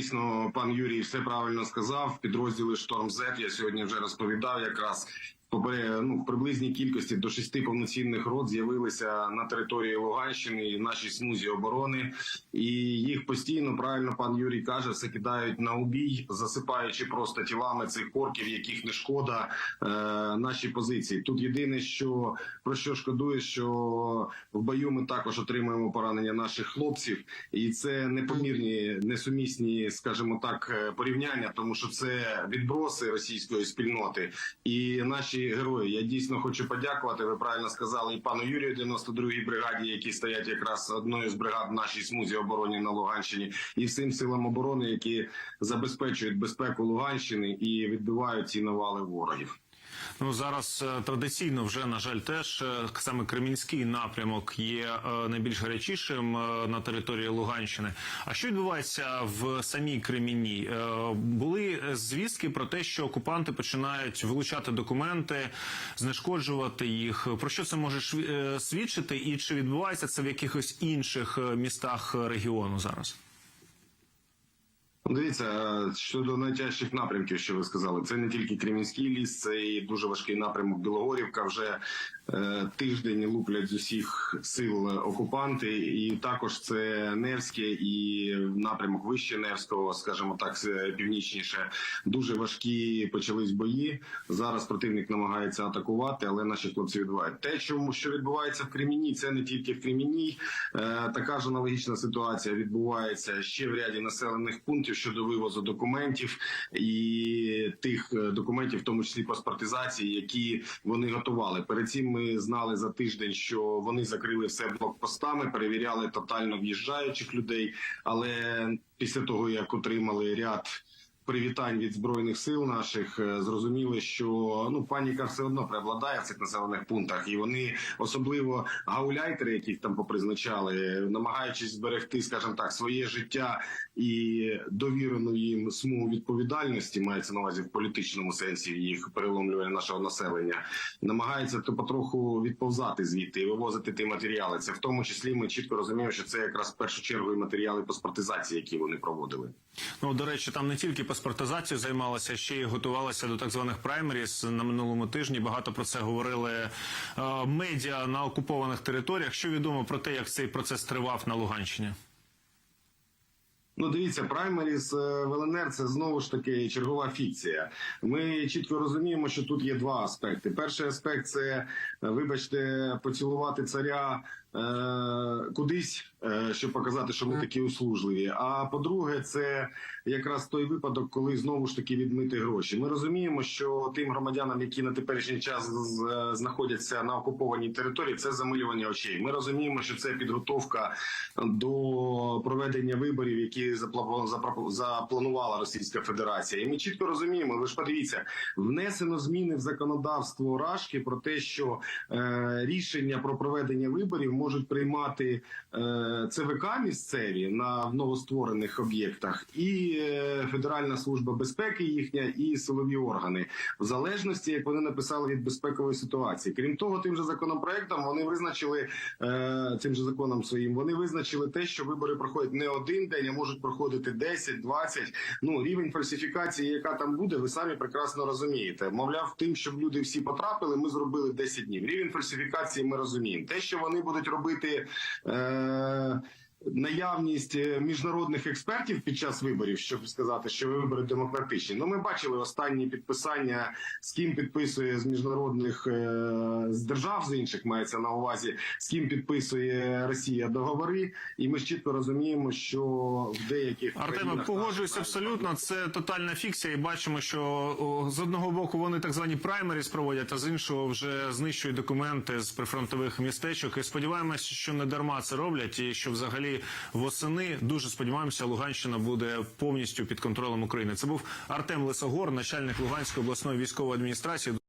дійсно пан Юрій все правильно сказав. Підрозділи Шторм З я сьогодні вже розповідав якраз. Ну, в приблизній кількості до шести повноцінних рот з'явилися на території Луганщини і в нашій смузі оборони, і їх постійно правильно пан Юрій каже, все кидають на убій, засипаючи просто тілами цих порків, яких не шкода е, наші позиції. Тут єдине, що про що шкодує, що в бою ми також отримуємо поранення наших хлопців, і це непомірні, несумісні, скажімо так, е, порівняння, тому що це відброси російської спільноти. І наші герої. Я дійсно хочу подякувати. Ви правильно сказали і пану Юрію 92-й бригаді, які стоять якраз одною з бригад в нашій смузі оборони на Луганщині, і всім силам оборони, які забезпечують безпеку Луганщини і відбивають ці навали ворогів. Ну зараз е, традиційно вже на жаль, теж е, саме Кремінський напрямок є е, найбільш гарячішим на території Луганщини. А що відбувається в самій Креміні? Були звістки про те, що окупанти починають вилучати документи, знешкоджувати їх. Про що це може свідчити, і чи відбувається це в якихось інших містах регіону зараз? Дивіться, е, щодо найтяжчих напрямків, що ви сказали, це не тільки Кремінський ліс, це і дуже важкий напрямок Білогорівка. Вже тиждень луплять з усіх сил окупанти, і також це Невське і напрямок вище Невського, скажімо так, північніше. Дуже важкі почались бої. Зараз противник намагається атакувати, але наші хлопці відбувають. Те, чому що відбувається в Креміні, це не тільки в Креміні. Е, така ж аналогічна ситуація відбувається ще в ряді населених пунктів щодо вивозу документів і тих е, документів, в тому числі паспортизації, які вони готували. Перед цим ми знали за тиждень, що вони закрили все блокпостами, перевіряли тотально в'їжджаючих людей. Але після того як отримали ряд. Привітань від збройних сил наших е, зрозуміли, що ну паніка все одно преобладає в цих населених пунктах, і вони особливо гауляйтери, яких там попризначали, намагаючись зберегти, скажімо так, своє життя і довірену їм смугу відповідальності, мається на увазі в політичному сенсі їх переломлювання нашого населення, намагаються то потроху відповзати звідти і вивозити ті матеріали. Це в тому числі ми чітко розуміємо, що це якраз в першу чергу і матеріали паспортизації, які вони проводили. Ну, до речі, там не тільки паспортизацією займалася, ще й готувалася до так званих праймеріс на минулому тижні. Багато про це говорили е, медіа на окупованих територіях. Що відомо про те, як цей процес тривав на Луганщині? Ну, дивіться, праймеріс е, в ЛНР це знову ж таки чергова фікція. Ми чітко розуміємо, що тут є два аспекти. Перший аспект це, е, вибачте, поцілувати царя кудись, е, щоб показати, що ми такі услужливі. А по-друге, це якраз той випадок, коли знову ж таки відмити гроші. Ми розуміємо, що тим громадянам, які на теперішній час е, знаходяться на окупованій території, це замилювання очей. Ми розуміємо, що це підготовка до проведення виборів, які запла- запланувала Російська Федерація. І ми чітко розуміємо. Ви ж подивіться, внесено зміни в законодавство Рашки про те, що е, рішення про проведення виборів можуть приймати е, ЦВК місцеві на новостворених об'єктах, і е, Федеральна служба безпеки їхня, і силові органи, в залежності, як вони написали від безпекової ситуації. Крім того, тим же законопроектом вони визначили е, цим же законом своїм. Вони визначили те, що вибори проходять не один день, а можуть проходити 10, 20. Ну рівень фальсифікації, яка там буде, ви самі прекрасно розумієте. Мовляв, тим, щоб люди всі потрапили, ми зробили 10 днів. Рівень фальсифікації ми розуміємо. Те, що вони будуть робити. Е- Наявність е, міжнародних експертів під час виборів, щоб сказати, що вибори демократичні. Ну, ми бачили останні підписання, з ким підписує з міжнародних е, з держав з інших мається на увазі, з ким підписує Росія договори, і ми ж чітко розуміємо, що в деяких країнах погоджуюся абсолютно. Це тотальна фікція, і бачимо, що з одного боку вони так звані праймеріс проводять, а з іншого вже знищують документи з прифронтових містечок. І сподіваємося, що не дарма це роблять, і що взагалі восени дуже сподіваємося, Луганщина буде повністю під контролем України. Це був Артем Лисогор, начальник Луганської обласної військової адміністрації.